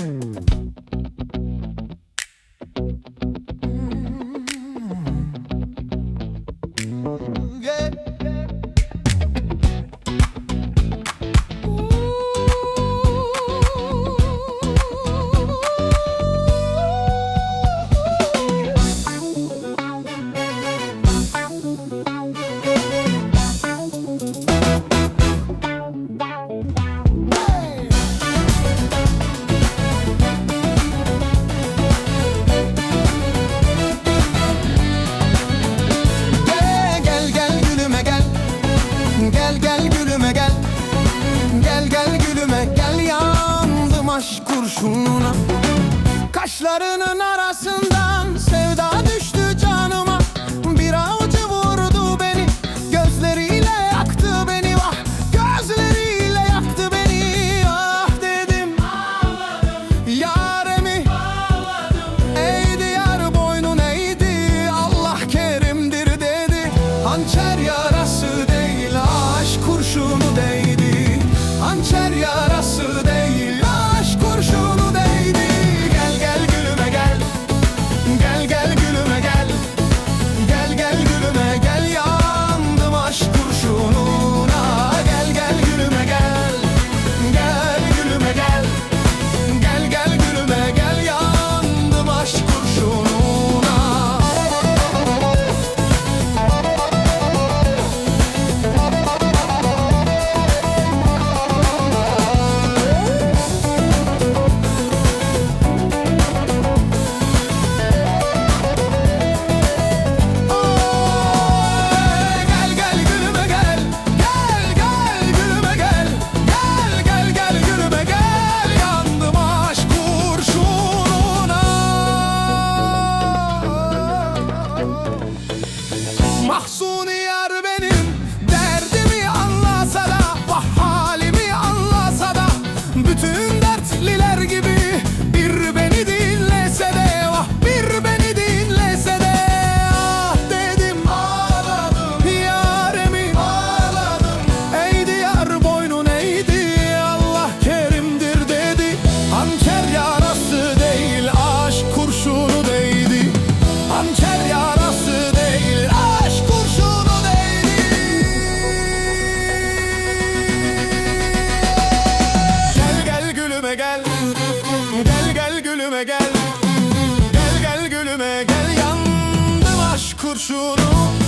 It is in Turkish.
Mm-hmm. aşk kurşununa Kaşlarının arasından sevda mahzun Gel gel gülüme gel. Gel gel gülüme gel. Yandım aşk kurşunu.